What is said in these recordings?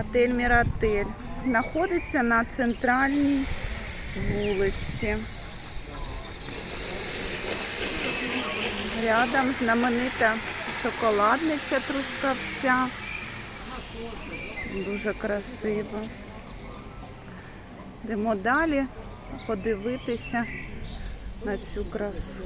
Отель Міратель. Знаходиться на центральній вулиці. Рядом знаменита шоколадниця Трускавця. Дуже красиво. Йдемо далі подивитися на цю красу.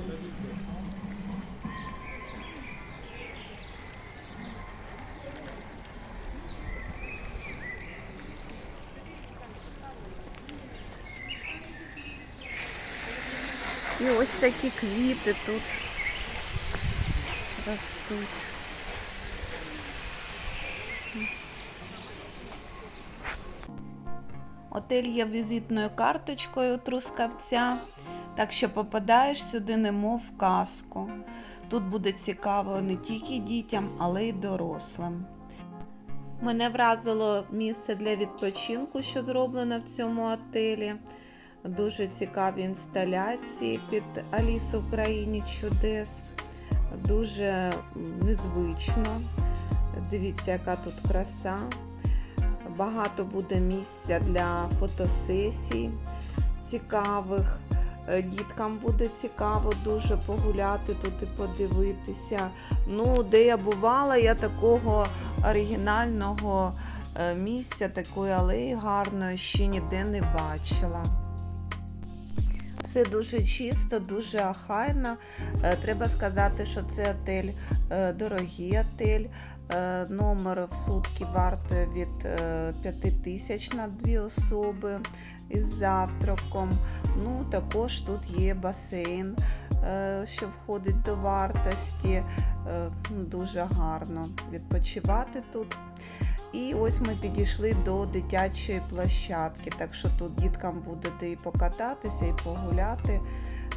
І ось такі квіти тут ростуть. Отель є візитною карточкою трускавця, так що попадаєш сюди немов в казку. Тут буде цікаво не тільки дітям, але й дорослим. Мене вразило місце для відпочинку, що зроблено в цьому отелі. Дуже цікаві інсталяції під Алісу в країні чудес. Дуже незвично. Дивіться, яка тут краса. Багато буде місця для фотосесій цікавих. Е, Діткам буде цікаво дуже погуляти тут і подивитися. Ну, де я бувала, я такого оригінального е, місця, такої алеї гарної ще ніде не бачила. Все дуже чисто, дуже ахайно. Е, Треба сказати, що це отель е, дорогий отель. Е, Номер в сутки вартує від 5 тисяч на дві особи із завтраком. Ну, також тут є басейн, що входить до вартості. Ну, Дуже гарно відпочивати тут. І ось ми підійшли до дитячої площадки, так що тут діткам буде де і покататися, і погуляти.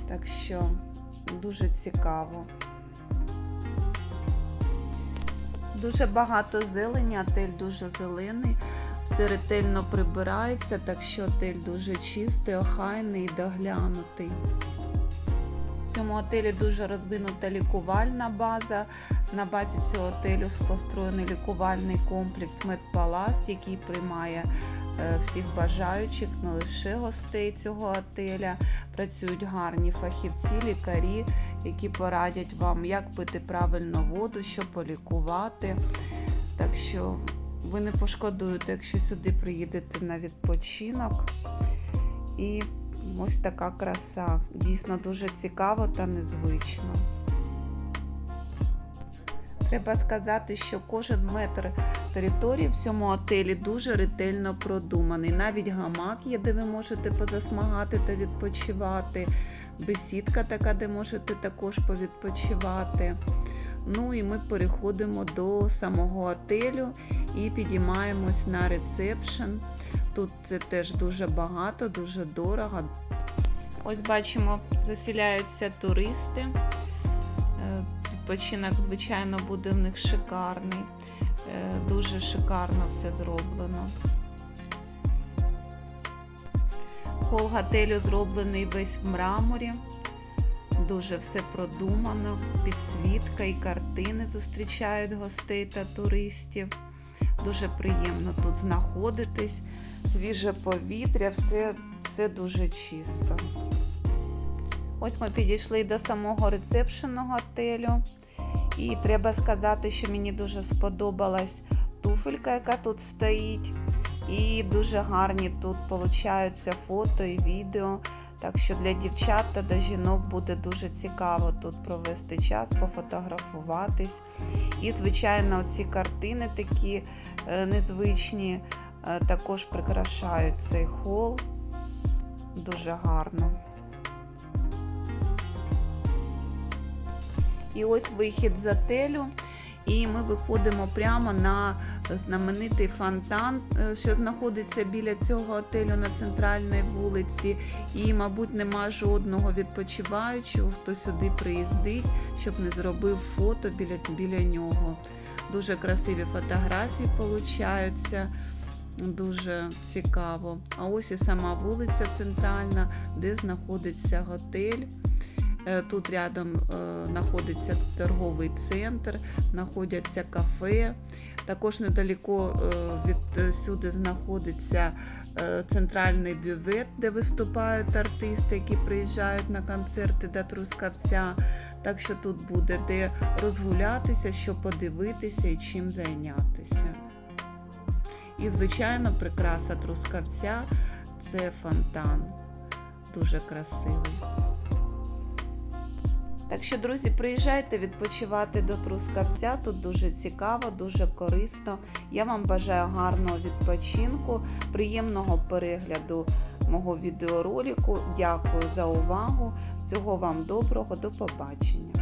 Так що дуже цікаво. Дуже багато зелені, отель дуже зелений, все ретельно прибирається, так що отель дуже чистий, охайний і доглянутий. Цьому отелі дуже розвинута лікувальна база. На базі цього отелю построєний лікувальний комплекс Медпалас, який приймає е, всіх бажаючих, не лише гостей цього отеля. Працюють гарні фахівці, лікарі, які порадять вам, як пити правильно воду, що полікувати. Так що ви не пошкодуєте, якщо сюди приїдете на відпочинок. І ось така краса. Дійсно дуже цікаво та незвично. Треба сказати, що кожен метр території в цьому отелі дуже ретельно продуманий. Навіть гамак є, де ви можете позасмагати та відпочивати. Бесідка така, де можете також повідпочивати. Ну і ми переходимо до самого отелю і підіймаємось на ресепшн. Тут це теж дуже багато, дуже дорого. Ось бачимо, заселяються туристи. Е, Відпочинок, звичайно, буде в них шикарний. Е, Дуже шикарно все зроблено. Хол готелю зроблений весь в мраморі. Дуже все продумано, підсвітка і картини зустрічають гостей та туристів. Дуже приємно тут знаходитись, свіже повітря, все, все дуже чисто. Ось ми підійшли до самого ресепшенного готелю. І треба сказати, що мені дуже сподобалась туфелька, яка тут стоїть. І дуже гарні тут получаються фото і відео. Так що для дівчат та для жінок буде дуже цікаво тут провести час, пофотографуватись. І, звичайно, ці картини такі е, незвичні також прикрашають цей хол. Дуже гарно. І ось вихід з отелю. І ми виходимо прямо на знаменитий фонтан, е, що знаходиться біля цього отелю на центральній вулиці. І, мабуть, нема жодного відпочиваючого, хто сюди приїздить, щоб не зробив фото біля, біля нього. Дуже красиві фотографії получаються. Дуже цікаво. А ось і сама вулиця центральна, де знаходиться готель. Е, Тут рядом е, знаходиться торговий центр, знаходяться кафе. Також недалеко е, від сюди знаходиться центральний бювет, де виступають артисти, які приїжджають на концерти до Трускавця. Так що тут буде де розгулятися, що подивитися і чим зайнятися. І, звичайно, прикраса Трускавця це фонтан. Дуже красивий. Так що, друзі, приїжджайте відпочивати до Трускавця. Тут дуже цікаво, дуже корисно. Я вам бажаю гарного відпочинку, приємного перегляду мого відеоролику. Дякую за увагу. Всього вам доброго, до побачення.